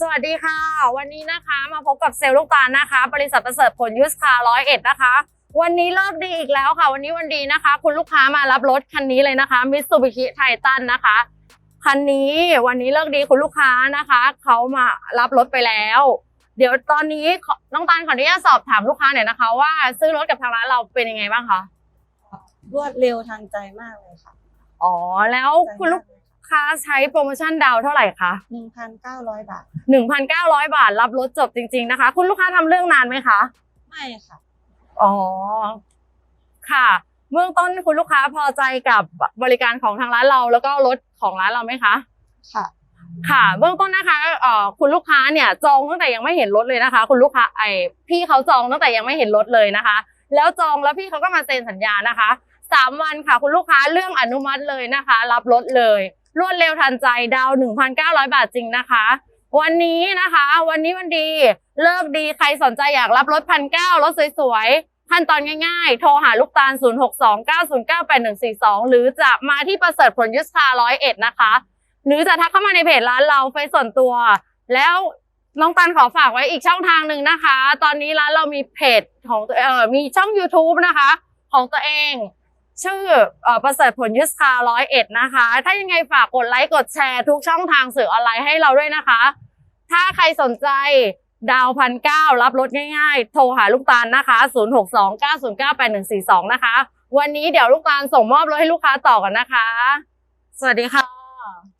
สวัสดีค่ะ วันนี้นะคะมาพบกับเซลล์ลูกตาลนะคะ บริษัทประเสริฐผลยูสคาร้อยเอ็ดนะคะ วันนี้เลิกดีอีกแล้วค่ะ วันนี้วันดีนะคะ คุณลูกค้ามารับรถคันนี้เลยนะคะมิ t ซูบิชิไททันนะคะคันนี้วันนี้เลิกดีคุณลูกค้านะคะเขามารับรถไปแล้ว เดี๋ยวตอนนี้ขอน้องตาลขออนุญาตสอบถามลูกค้าหน่อยนะคะ ว่าซื้อรถกับทางร้านเราเป็นยังไงบ้างคะรวดเร็วทันใจมากเลยค่ะอ๋อแล้วคุณลูก ค้าใช้โปรโมชั่นดาวน์เท่าไหร่คะหนึ่งพันเก้าร้อยบาท 1,900 บาทรับรถจบจริง ๆนะคะ คุณลูกค้าทำเรื่องนานไหมคะ ไม่ค่ะ อ๋อ ค่ะ เบื้องต้นคุณลูกค้าพอใจกับบริการของทางร้านเรา แล้วก็รถของร้านเราไหมคะ ค่ะ ค่ะ เบื้องต้นนะคะเอ่อคุณลูกค้าเนี่ยจองตั้งแต่ยังไม่เห็นรถเลยนะคะ คุณลูกค้าไอพี่เขาจองตั้งแต่ยังไม่เห็นรถเลยนะคะ แล้วจองแล้วพี่เขาก็มาเซ็นสัญญานะคะสามวันค่ะ คุณลูกค้าเรื่องอนุมัติเลยนะคะ รับรถเลย รวดเร็วทันใจดาวหนึ่งพันเก้าร้อยบาทจริงนะคะ วันนี้นะคะ วันนี้วันดีเลิกดีใครสนใจอยากรับรถพันเก้ารถสวยๆขั้นตอนง่ายๆ โทรหาลูกตาล 0 6 2 9 0 9 8 1 4 2 หรือจะมาที่ประเสริฐผลยุทธาร้อยเอ็ดนะคะ หรือจะทักเข้ามาในเพจร้านเราเฟซส่วนตัว แล้วน้องตันขอฝากไว้อีกช่องทางหนึ่งนะคะ ตอนนี้ร้านเรามีเพจของเอ่อมีช่อง YouTube นะคะ ของตัวเอง ชื่ออประเสริฐผลยุสคาร้อยเอ็ดนะคะ ถ้ายังไงฝากกดไลค์กดแชร์ทุกช่องทางสื่อออนไลน์ให้เราด้วยนะคะ ถ้าใครสนใจดาวพันเก้ารับรถง่ายๆ โทรหาลูกตาลนะคะ 0 6 2 9 0 9 8 1 4 2 นะคะ วันนี้เดี๋ยวลูกตาลส่งมอบรถให้ลูกค้าต่อกันนะคะ สวัสดีค่ะ